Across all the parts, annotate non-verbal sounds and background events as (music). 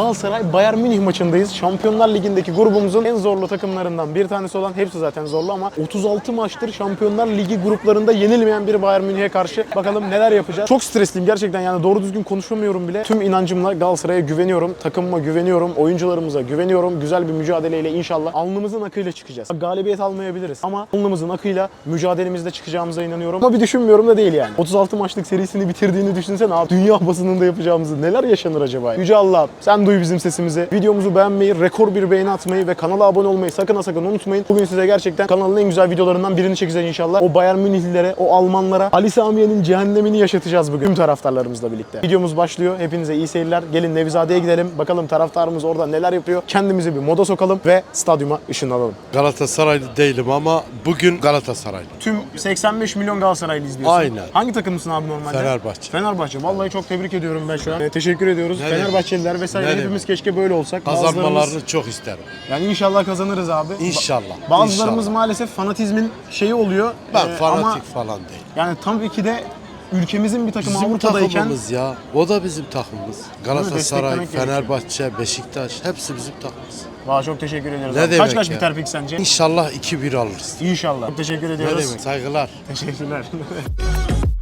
Galatasaray Bayern Münih maçındayız. Şampiyonlar Ligi'ndeki grubumuzun en zorlu takımlarından bir tanesi olan hepsi zaten zorlu ama 36 maçtır Şampiyonlar Ligi gruplarında yenilmeyen bir Bayern Münih'e karşı bakalım neler yapacağız. Çok stresliyim gerçekten yani doğru düzgün konuşamıyorum bile. Tüm inancımla Galatasaray'a güveniyorum, takımıma güveniyorum, oyuncularımıza güveniyorum. Güzel bir mücadeleyle inşallah alnımızın akıyla çıkacağız. Galibiyet almayabiliriz ama alnımızın akıyla mücadelemizde çıkacağımıza inanıyorum. Ama bir düşünmüyorum da değil yani. 36 maçlık serisini bitirdiğini düşünsene abi. Dünya basınında yapacağımızı neler yaşanır acaba? Yüce Allah sen duy bizim sesimizi. Videomuzu beğenmeyi, rekor bir beğeni atmayı ve kanala abone olmayı sakın ha sakın unutmayın. Bugün size gerçekten kanalın en güzel videolarından birini çekeceğiz inşallah. O Bayern Münihlilere, o Almanlara, Ali Samiye'nin cehennemini yaşatacağız bugün. Tüm taraftarlarımızla birlikte. Videomuz başlıyor. Hepinize iyi seyirler. Gelin Nevizade'ye gidelim. Bakalım taraftarımız orada neler yapıyor. Kendimizi bir moda sokalım ve stadyuma ışınlanalım. Galatasaraylı değilim ama bugün Galatasaraylı. Tüm 85 milyon Galatasaraylı izliyorsun. Aynen. Hangi takımlısın abi normalde? Fenerbahçe. Fenerbahçe. Vallahi çok tebrik ediyorum ben şu an. Ee, teşekkür ediyoruz. Ne? Fenerbahçeliler vesaire Ne hepimiz demek? keşke böyle olsak. Bazılarımız- Kazanmalarını çok isterim. Yani inşallah kazanırız abi. İnşallah. Ba- Bazılarımız İnşallah. maalesef fanatizmin şeyi oluyor. Ben Ee, fanatik Ama falan değil. yani tabii ki de ülkemizin bir takım Bizim Avrupa'dayken takımımız ya. O da bizim takımımız. Galatasaray, Desteklemek gerekiyor. Fenerbahçe, Beşiktaş hepsi bizim takımımız. Valla çok teşekkür ediyoruz. Ne abi. Kaç demek kaç ya? biter peki sence? İnşallah 2-1 alırız. İnşallah. Çok teşekkür Ne ediyoruz. demek? Saygılar. Teşekkürler. (laughs)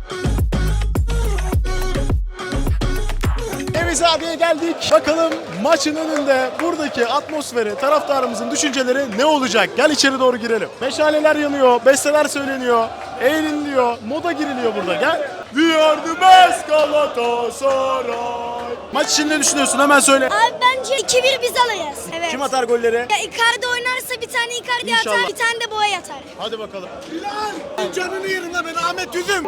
Nevizade'ye geldik. Bakalım maçın önünde buradaki atmosferi, taraftarımızın düşünceleri ne olacak? Gel içeri doğru girelim. Meşaleler yanıyor, besteler söyleniyor, eğleniliyor, moda giriliyor burada. Gel. We are the best Galatasaray. Maç için ne düşünüyorsun? Hemen söyle. Abi bence 2-1 biz alırız. Evet. Kim atar golleri? Ya Icardi oynarsa bir tane Icardi İnşallah. atar, bir tane de Boya atar. Hadi bakalım. Canını yerim lan ben Ahmet Yüzüm.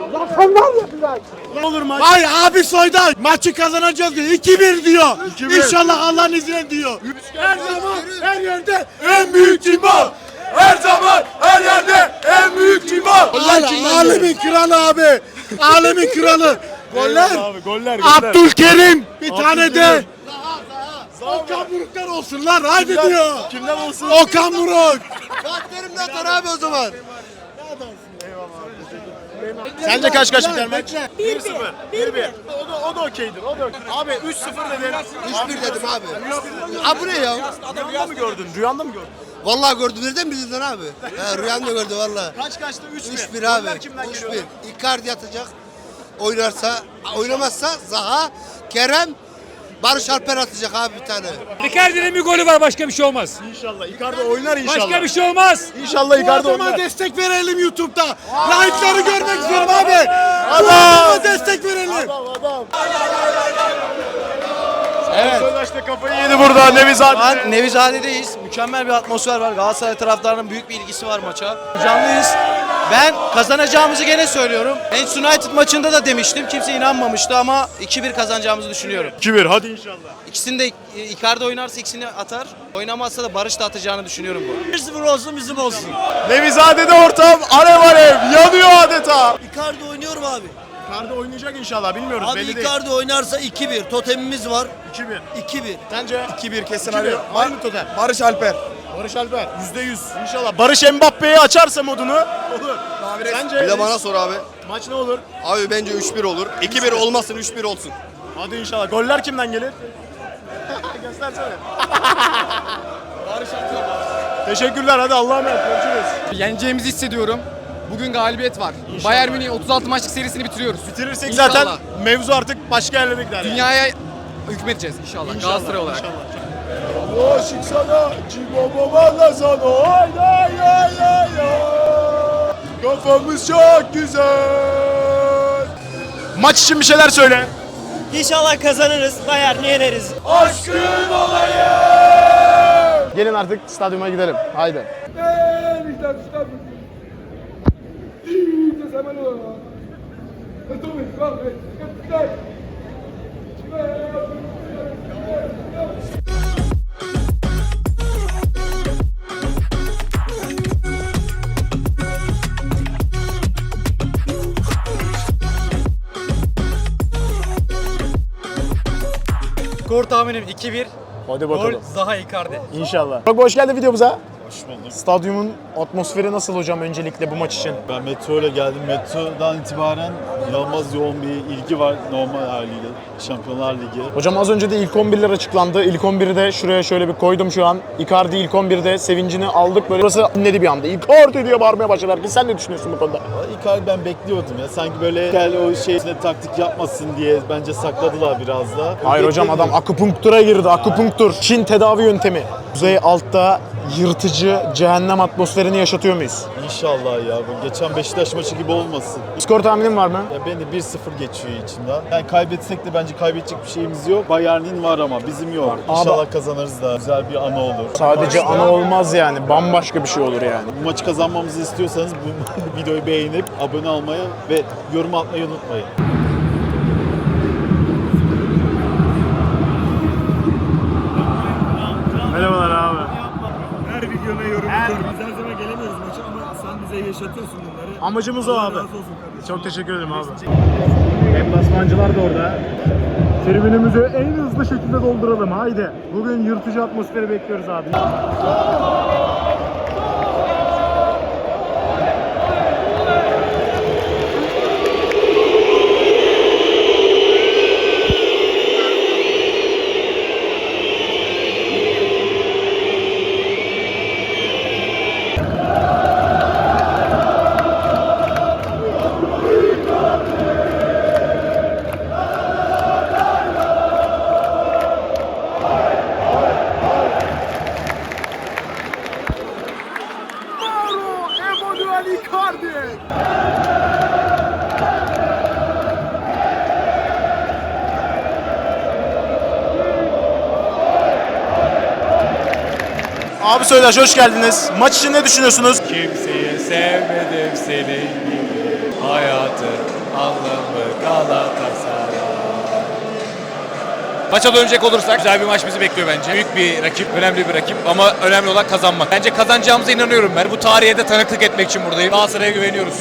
Ne olur maç? Ay abi soydan maçı kazanacağız diyor. 2-1 diyor. İnşallah Allah'ın izniyle diyor. Her zaman her yerde en büyük cimbal. Her zaman her yerde en büyük cimbal. Alemin kralı abi. Alemin kralı. Goller. Abi goller goller. Abdülkerim bir tane de. Okan Buruk'tan olsunlar haydi diyor. Kimden olsun? Okan Buruk. Fatih'imden atar abi o zaman. Sence kaç kaç biter maç? 1-0. 1-1. O da, o da okeydir. O da okey. Abi 3-0 dedin. 3-1 dedim abi. Abi bu ne ya? Rüyanda mı gördün? Rüyanda mı gördün? Vallahi gördüm nereden bildin abi? He, rüyamda gördü vallahi. Kaç kaçtı? 3-1. 3-1 abi. Goller kimden geliyor? 3-1. Icardi atacak. Oynarsa, oynamazsa Zaha, Kerem, Barış Alper atacak abi bir tane. Icardi'nin bir golü var başka bir şey olmaz. İnşallah. Icardi oynar inşallah. Başka bir şey olmaz. İnşallah Icardi oynar. destek verelim YouTube'da. Like'ları görmek istiyorum abi. Adama destek verelim. Adam adam. Evet. Sözleşte kafayı yedi burada Nevizade. An Nevizade'deyiz. Mükemmel bir atmosfer var. Galatasaray taraftarının büyük bir ilgisi var maça. Canlıyız. Ben kazanacağımızı gene söylüyorum. Manchester United maçında da demiştim. Kimse inanmamıştı ama 2-1 kazanacağımızı düşünüyorum. 2-1 hadi inşallah. İkisini de Icardi oynarsa ikisini atar. Oynamazsa da Barış da atacağını düşünüyorum bu. 1-0 olsun bizim olsun. Nevizade'de ortam alev alev yanıyor adeta. Icardi oynuyorum abi. Icardi oynayacak inşallah bilmiyoruz Abi belli değil. Icardi oynarsa 2-1. Totemimiz var. 2-1. 2-1. Sence? 2-1 kesin abi. Aynı totem. Barış Alper. Barış Alper. %100. İnşallah. Barış Mbappe'yi açarsa modunu olur. Sence? Bir de bana sor abi. Maç ne olur? Abi bence 3-1 olur. 2-1 olmasın 3-1 olsun. Hadi inşallah. Goller kimden gelir? (laughs) Göstersene. Barış Teşekkürler. Hadi Allah'a emanet. Görüşürüz. Yeneceğimizi hissediyorum. Bugün galibiyet var. Bayern Münih 36 maçlık serisini bitiriyoruz. Bitirirsek İnşallah. zaten mevzu artık başka yerlere gider. yani. Dünyaya hükmedeceğiz inşallah, İnşallah, Galatasaray olarak. inşallah. Aşık sana, cibo babala sana, ay ay ay ay ay. Kafamız çok güzel. Maç için bir şeyler söyle. İnşallah kazanırız. Bayern'i yeneriz. Aşkın olayım. Gelin artık stadyuma gidelim. Haydi. Skor tahminim 2-1. Hadi Gol bakalım. Zaha Icardi. İnşallah. Çok hoş geldin videomuza. Hoş bulduk. Stadyumun atmosferi nasıl hocam öncelikle bu maç için? Ben metro ile geldim. Metrodan itibaren inanılmaz yoğun bir ilgi var normal haliyle. Şampiyonlar Ligi. Hocam az önce de ilk 11'ler açıklandı. İlk 11'i de şuraya şöyle bir koydum şu an. Icardi ilk 11'de sevincini aldık. Böyle burası dinledi bir anda. Icardi diye bağırmaya başladılar ki sen ne düşünüyorsun bu konuda? Icardi ben bekliyordum ya. Sanki böyle gel o şeyine taktik yapmasın diye bence sakladılar biraz da. Hayır hocam adam akupunktura girdi. Akupunktur. Çin tedavi yöntemi. Kuzey altta yırtıcı cehennem atmosferini yaşatıyor muyuz? İnşallah ya. Bu geçen Beşiktaş maçı gibi olmasın. Skor tahminin var mı? Ya beni 1-0 geçiyor içinden. Yani kaybetsek de bence kaybedecek bir şeyimiz yok. Bayern'in var ama bizim yok. İnşallah kazanırız da güzel bir anı olur. Sadece ana olmaz yani. Bambaşka bir şey olur yani. Bu maçı kazanmamızı istiyorsanız bu (laughs) videoyu beğenip abone olmayı ve yorum atmayı unutmayın. Merhabalar abi. Her videona yorum yapıyorum. Biz her zaman gelemiyoruz maça ama sen bize yaşatıyorsun bunları. Amacımız o Allah abi. olsun kardeşim. Çok teşekkür ederim abi. Deplasmancılar da orada. Tribünümüzü en hızlı şekilde dolduralım. Haydi. Bugün yırtıcı atmosferi bekliyoruz abi. Söydaş hoş geldiniz. Maç için ne düşünüyorsunuz? Kimseyi sevmedim seni. Hayatın anlamı Galatasaray. Maça dönecek olursak güzel bir maç bizi bekliyor bence. Büyük bir rakip, önemli bir rakip ama önemli olan kazanmak. Bence kazanacağımıza inanıyorum ben. Bu tarihe de tanıklık etmek için buradayım. Galatasaray'a güveniyoruz.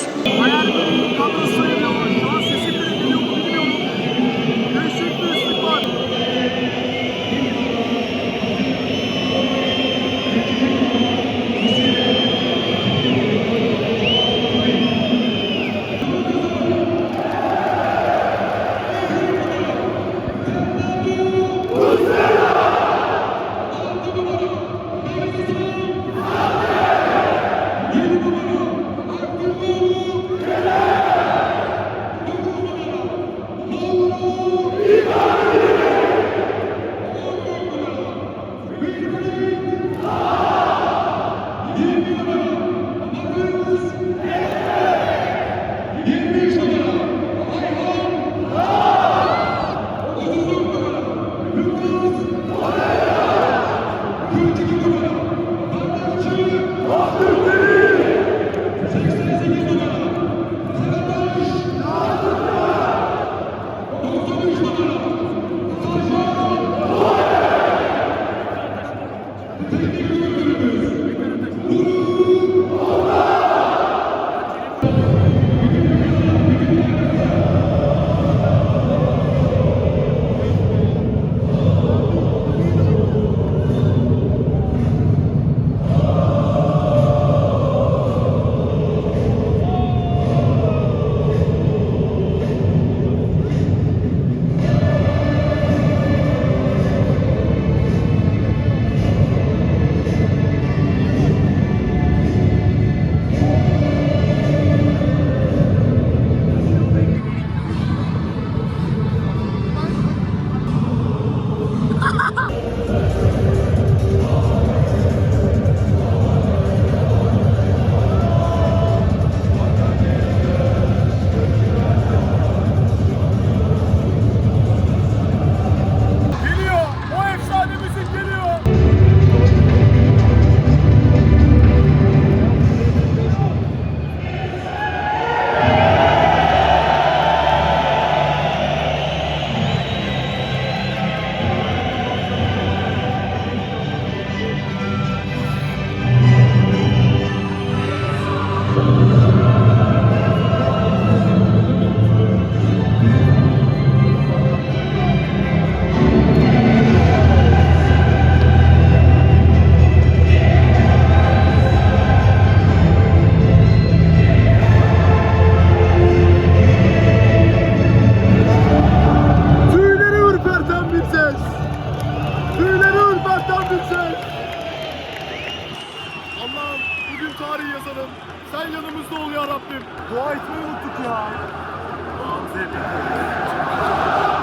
Tarih yazalım. Sen yanımızda ol ya Rabbim. Dua etmeyi unuttuk ya.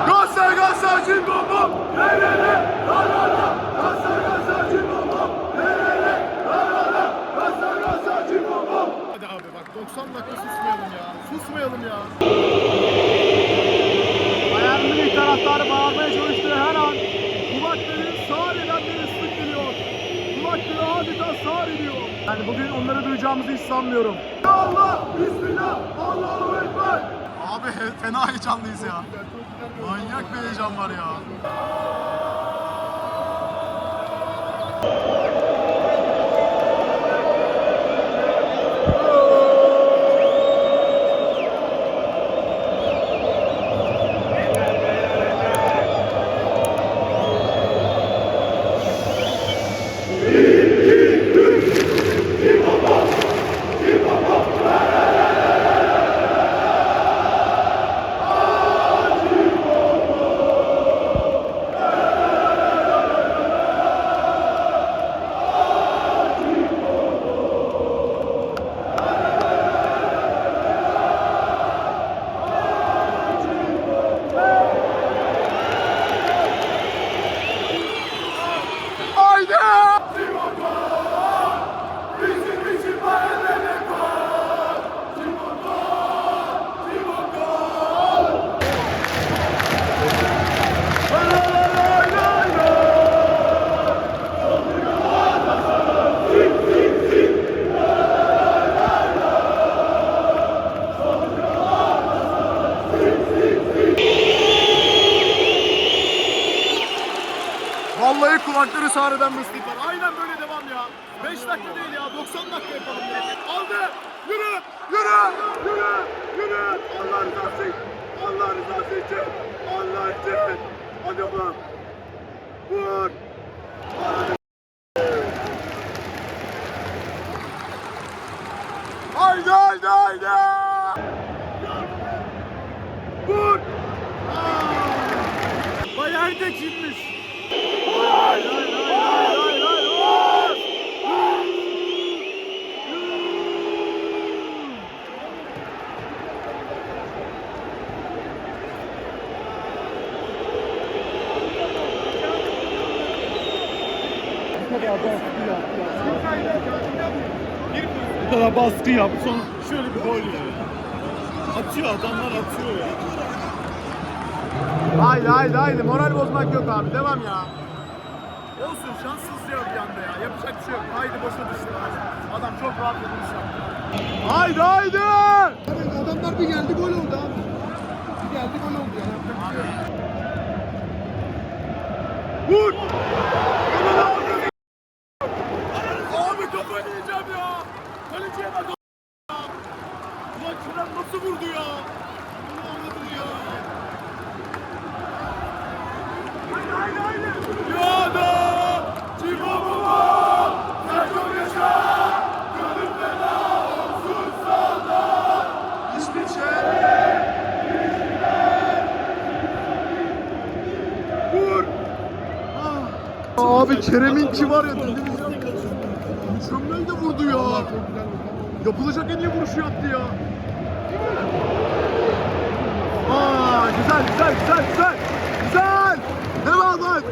Galatasaray Galatasaray cim bom bom. Le. La la la. Galatasaray Galatasaray cim bom bom. Le. La la la. Galatasaray Galatasaray cim bom bom. Hadi abi bak 90 dakika susmayalım ya. Susmayalım ya. Bayern Münih taraftarı bağırmaya çalıştığı her an kulakları sağır eden bir ıslık geliyor. Kulakları adeta sağır ediyor. Yani bugün onları duyacağımızı hiç sanmıyorum. Allah! Bismillah! Allahu Ekber! Abi fena heyecanlıyız ya. Manyak bir heyecan var ya. Sağrıdan mıslık var. Aynen böyle devam ya. 5 dakika değil ya. 90 dakika yapalım ya. Aldı. Yürü. Yürü. Yürü. Yürü. Allah rızası için. Allah rızası için. Allah için. Hadi oğlum. Vur. Haydi haydi haydi. Vur. Bayern de kimmiş? Bu kadar baskı yap. Son şöyle bir gol ya. Atıyor adamlar atıyor ya. Haydi haydi haydi moral bozmak yok abi devam ya. Olsun şanssız ya bir anda ya. Yapacak bir şey yok. Haydi boşa düştü. Adam çok rahat yapmış yaptı. Haydi haydi. adamlar bir geldi gol oldu abi. Bir geldi gol oldu ya. Yok. Vur. Aman abi. Abi kafayı yiyeceğim ya. Kaleciye bak. Ulan Kerem nasıl vurdu ya? Bunu anladım ya. Haydi haydi haydi. Ya da Cibo Baba. Sergio Yaşa. Gönül feda olsun sağda. Hiçbir şey. Vur. Abi Kerem'inki var ya Mükemmel de vurdu ya. Yapılacak en iyi vuruşu yaptı ya. Aa güzel güzel güzel güzel. Güzel. Devam lan.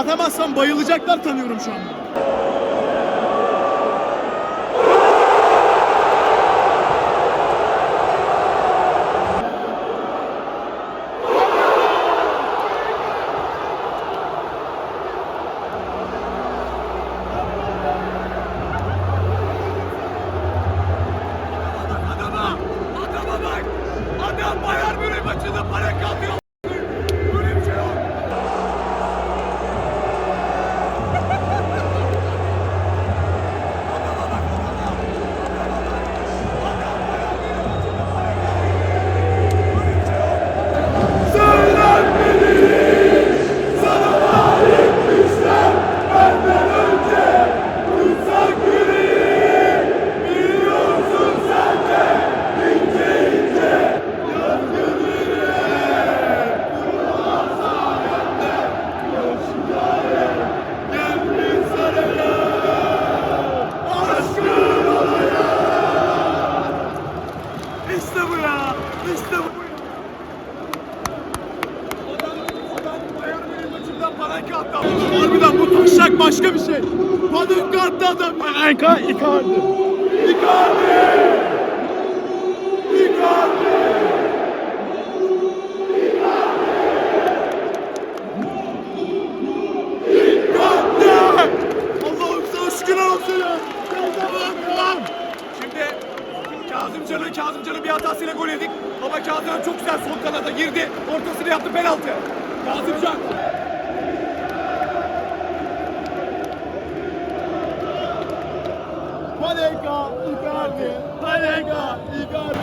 Bak atamazsan bayılacaklar tanıyorum şu anda. がいかに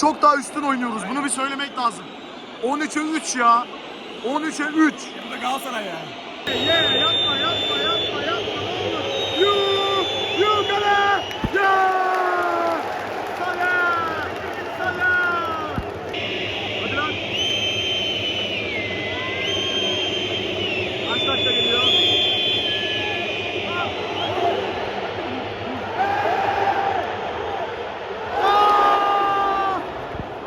çok daha üstün oynuyoruz. Bunu bir söylemek lazım. 13'e 3 ya. 13'e 3. Bu da Galatasaray ya. Ye yapma yapma yapma yapma ne olur. Yuh! Yuh kale! Ya! Kale! Kale! Hadi lan. Kaç dakika geliyor? Aa!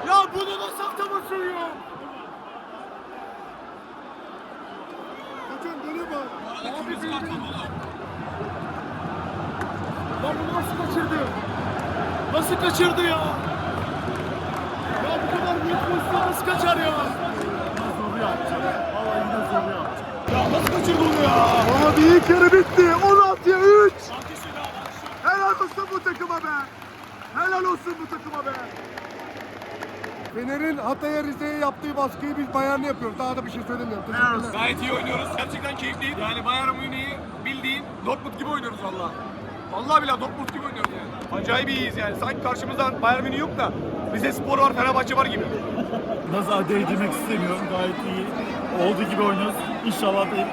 Ya bunu nasıl atamazsın ya? Hocam böyle bak. Abi bildim. Lan bunu nasıl kaçırdı? Nasıl kaçırdı ya? Ya bu kadar büyük pozisyonu nasıl kaçar ya? Zor yaptı. Vallahi yine zor yaptı. Ya nasıl kaçırdı onu ya? Abi ilk yarı bitti. 16'ya 3. Helal olsun bu takıma be. Helal olsun bu takıma be. Fener'in Hatay'a Rize'ye yaptığı baskıyı biz Bayern'e yapıyoruz. Daha da bir şey söylemiyorum. Teşekkürler. Gayet iyi oynuyoruz. Gerçekten keyifliyiz. Yani Bayern Münih'i bildiğin Dortmund gibi oynuyoruz valla. Vallahi billahi Dortmund gibi oynuyoruz yani. Acayip iyiyiz yani. Sanki karşımızda Bayern Münih yok da Rize Spor var, Fenerbahçe var gibi. Nazar değdirmek istemiyorum. Gayet iyi. Olduğu gibi oynuyoruz. İnşallah da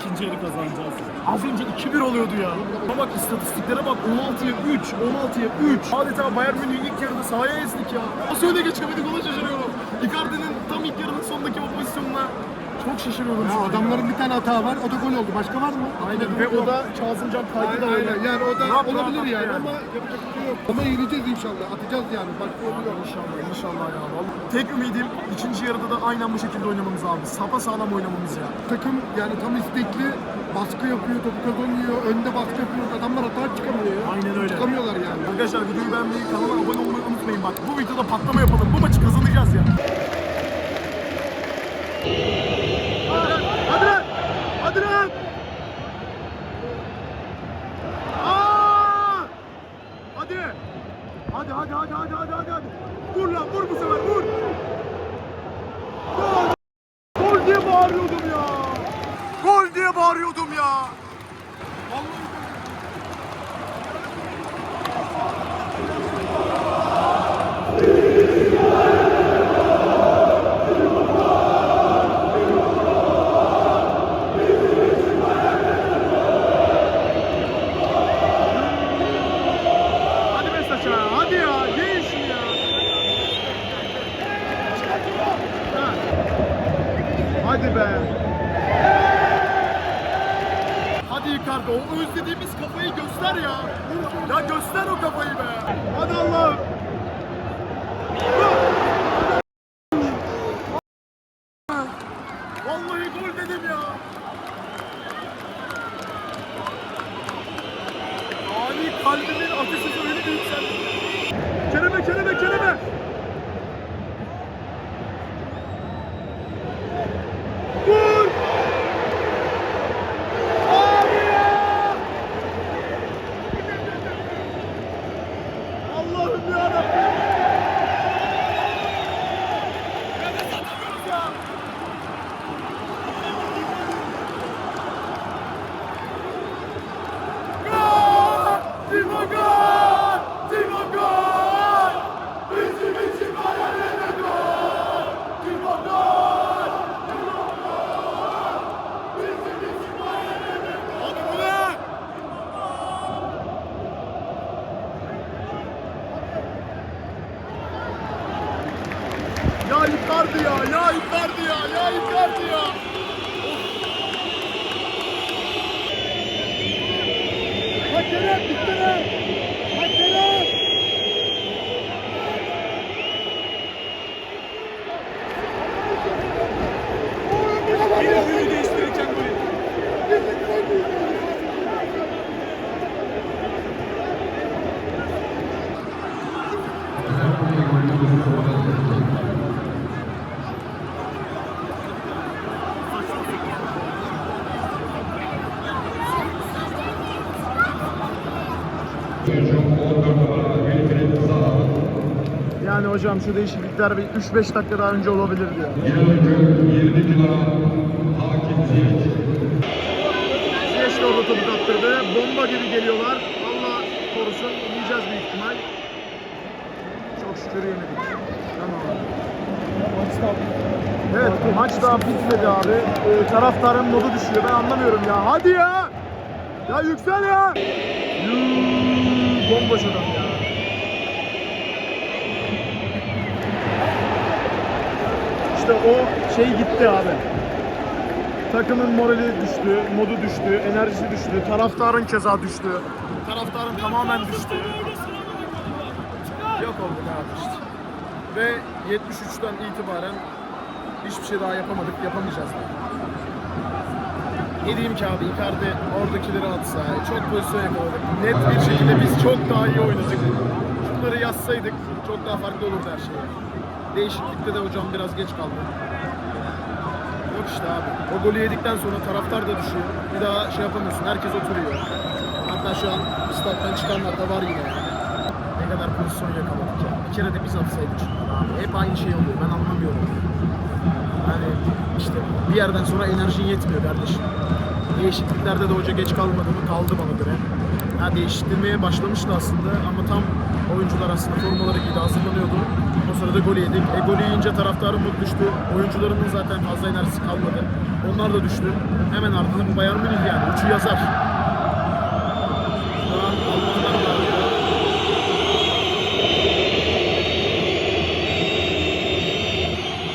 ikinci yarı kazanacağız. Az önce 2-1 oluyordu ya. Ama bak istatistiklere bak 16'ya 3, 16'ya 3. Adeta Bayern Münih'i ilk yarıda sahaya ezdik ya. Nasıl öne geçemedik ona şaşırıyorum. Icardi'nin tam ilk yarının sondaki o pozisyonuna çok şaşırıyorum. Ya adamların bir tane hata var. O da gol oldu. Başka var mı? Aynen. Ve o da Kazımcan kaydı da öyle. Yani o da olabilir yani, ama yapacak bir şey yok. Ama yeneceğiz inşallah. Atacağız yani. Başka yolu yok. İnşallah. İnşallah ya. Vallahi. Tek ümidim ikinci yarıda da aynen bu şekilde oynamamız abi. Sapa sağlam oynamamız ya. Takım yani tam istekli baskı yapıyor, topu kazanıyor, önde baskı yapıyor. Adamlar hata çıkamıyor ya. Aynen öyle. Çıkamıyorlar yani. Arkadaşlar videoyu beğenmeyi, kanala abone olmayı unutmayın bak. Bu videoda patlama yapalım. Bu maçı kazanacağız ya. Hadi lan! Hadi lan! Aa! Hadi! Hadi hadi hadi hadi hadi hadi hadi. Vur lan vur bu sefer vur. Gol! Gol diye bağırıyordum ya. Gol diye bağırıyordum ya. Vallahi Hallelujah. Hocam şu değişiklikler bir 3-5 dakika daha önce olabilirdi. Ziyech de orada topu kaptırdı. Bomba gibi geliyorlar. Allah korusun. Yiyeceğiz büyük ihtimal. Çok şükür yemedik. Tamam. Evet maç daha bitmedi abi. Ee, taraftarın modu düşüyor. Ben anlamıyorum ya. Hadi ya! Ya yüksel ya! Yuuu, bomboş adam ya. İşte o şey gitti abi. Takımın morali düştü, modu düştü, enerjisi düştü, taraftarın keza düştü. Taraftarın tamamen düştü. Yok olduk abi işte. Ve 73'ten itibaren hiçbir şey daha yapamadık, yapamayacağız da. Ne diyeyim ki abi Icardi oradakileri atsa, çok pozisyon yakaladık. Net bir şekilde biz çok daha iyi oynadık. Şunları yazsaydık çok daha farklı olurdu her şey. Değişiklikte de hocam biraz geç kaldı. Yok işte abi. O golü yedikten sonra taraftar da düşüyor. Bir daha şey yapamıyorsun. Herkes oturuyor. Hatta şu an stat'tan çıkanlar da var yine. Ne kadar pozisyon yakaladık ya. Bir kere de biz atsaydık abi. Hep aynı şey oluyor. Ben anlamıyorum. Yani işte bir yerden sonra enerjin yetmiyor kardeşim. Değişikliklerde de hoca geç kalmadı mı? Kaldı bana göre. Ha değiştirmeye başlamıştı aslında ama tam oyuncular aslında formaları giydi hazırlanıyordu. O sırada gol yedik. E, golü yiyince taraftarın mutlu düştü. Oyuncularının zaten fazla enerjisi kalmadı. Onlar da düştü. Hemen ardından bu Bayern Münih yani. Üçü yazar.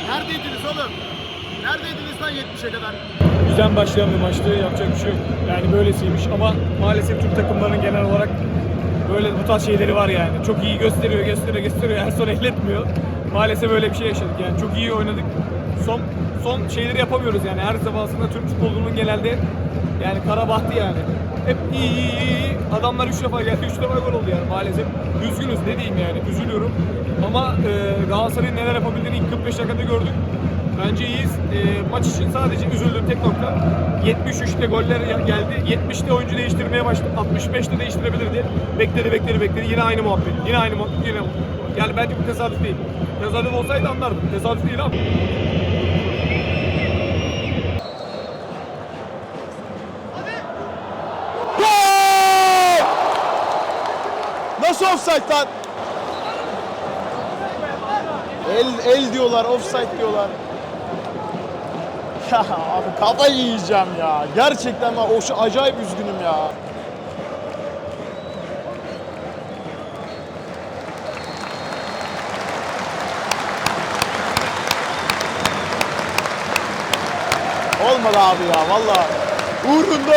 Neredeydiniz oğlum? Neredeydiniz lan 70'e kadar? Güzel başlayan bir maçtı. Yapacak bir şey yok. Yani böylesiymiş ama maalesef Türk takımlarının genel olarak böyle bu tarz şeyleri var yani. Çok iyi gösteriyor, gösteriyor, gösteriyor. En son elletmiyor. Maalesef öyle bir şey yaşadık yani. Çok iyi oynadık. Son son şeyleri yapamıyoruz yani. Her defasında Türk futbolunun genelde yani kara bahtı yani. Hep iyi iyi, iyi. Adamlar 3 defa geldi, 3 defa gol oldu yani maalesef. Üzgünüz ne diyeyim yani, üzülüyorum. Ama e, Galatasaray'ın neler yapabildiğini ilk 45 dakikada gördük. Bence iyiyiz. E, maç için sadece üzüldüğüm tek nokta 73'te goller geldi. 70'te oyuncu değiştirmeye başladı. 65'te değiştirebilirdi. Bekledi bekledi bekledi. Yine aynı muhabbet. Yine aynı muhabbet. Yine yani bence bu tesadüf değil. Tesadüf olsaydı anlardım. Tesadüf değil ama. Nasıl offside lan? El, el diyorlar, offside diyorlar. Ya abi kafa yiyeceğim ya. Gerçekten ben o şu acayip üzgünüm ya. Olmadı abi ya valla. Uğrunda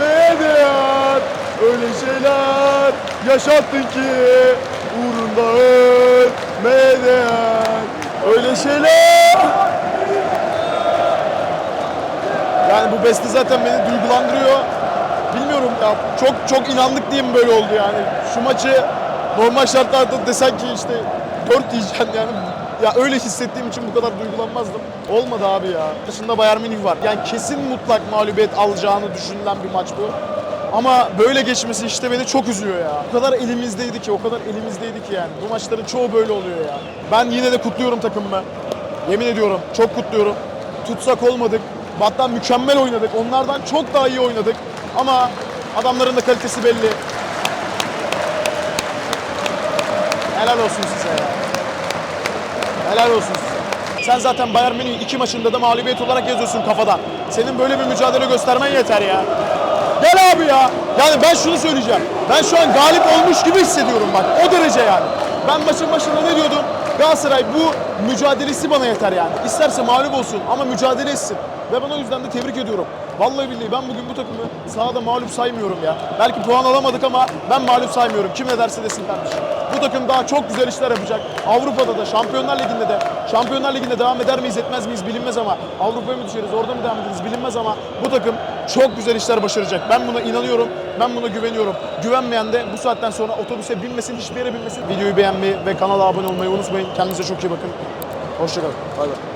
ne değer? Öyle şeyler yaşattın ki uğrunda ölmeye değer. Öyle şeyler. Yani bu beste zaten beni duygulandırıyor. Bilmiyorum ya çok çok inandık diye mi böyle oldu yani. Şu maçı normal şartlarda desen ki işte 4 diyeceksin yani. Ya öyle hissettiğim için bu kadar duygulanmazdım. Olmadı abi ya. Dışında Bayern Münih var. Yani kesin mutlak mağlubiyet alacağını düşünülen bir maç bu. Ama böyle geçmesi işte beni çok üzüyor ya. O kadar elimizdeydi ki, o kadar elimizdeydi ki yani. Bu maçların çoğu böyle oluyor ya. Ben yine de kutluyorum takımımı. Yemin ediyorum çok kutluyorum. Tutsak olmadık. Hatta mükemmel oynadık. Onlardan çok daha iyi oynadık. Ama adamların da kalitesi belli. Helal olsun size ya. Helal olsun size. Sen zaten Bayern Münih iki maçında da mağlubiyet olarak yazıyorsun kafadan. Senin böyle bir mücadele göstermen yeter ya. Gel abi ya. Yani ben şunu söyleyeceğim. Ben şu an galip olmuş gibi hissediyorum bak. O derece yani. Ben maçın başında ne diyordum? Galatasaray bu mücadelesi bana yeter yani. İsterse mağlup olsun ama mücadele etsin. Ve ben o yüzden de tebrik ediyorum. Vallahi billahi ben bugün bu takımı sahada mağlup saymıyorum ya. Belki puan alamadık ama ben mağlup saymıyorum. Kim ne derse desin kardeşim. Bu takım daha çok güzel işler yapacak. Avrupa'da da, Şampiyonlar Ligi'nde de. Şampiyonlar Ligi'nde devam eder miyiz, etmez miyiz bilinmez ama Avrupa'ya mı düşeriz, orada mı devam ederiz bilinmez ama bu takım çok güzel işler başaracak. Ben buna inanıyorum, ben buna güveniyorum. Güvenmeyen de bu saatten sonra otobüse binmesin, hiçbir yere binmesin. Videoyu beğenmeyi ve kanala abone olmayı unutmayın. Kendinize çok iyi bakın. Hoşçakalın. Bay bay.